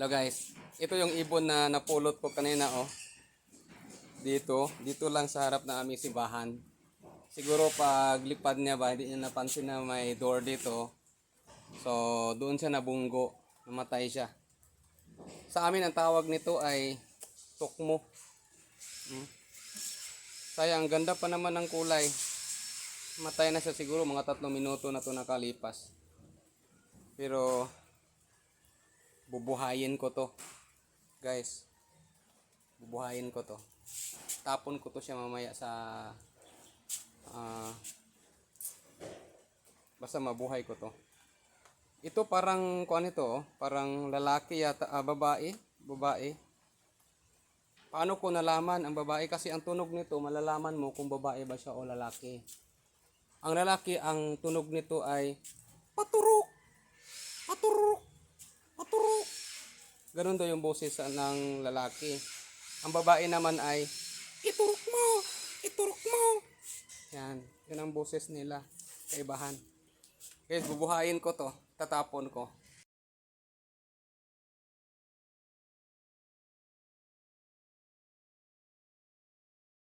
Hello guys. Ito yung ibon na napulot ko kanina oh. Dito, dito lang sa harap ng aming simbahan. Siguro pag lipad niya ba, hindi niya napansin na may door dito. So, doon siya nabunggo. Namatay siya. Sa amin ang tawag nito ay tukmo. Hmm. Sayang, ang ganda pa naman ng kulay. Matay na siya siguro mga tatlong minuto na to nakalipas. Pero bubuhayin ko to. Guys, bubuhayin ko to. Tapon ko to siya mamaya sa ah, basta mabuhay ko to. Ito parang kuan ito, oh, parang lalaki yata, ah, babae, babae. Paano ko nalaman ang babae kasi ang tunog nito malalaman mo kung babae ba siya o lalaki. Ang lalaki ang tunog nito ay. Paturok. Paturok. Ganun daw yung boses ng lalaki. Ang babae naman ay iturok mo. Iturok mo. Yan. Yan ang boses nila. Kaibahan. Guys, bubuhayin ko to. Tatapon ko.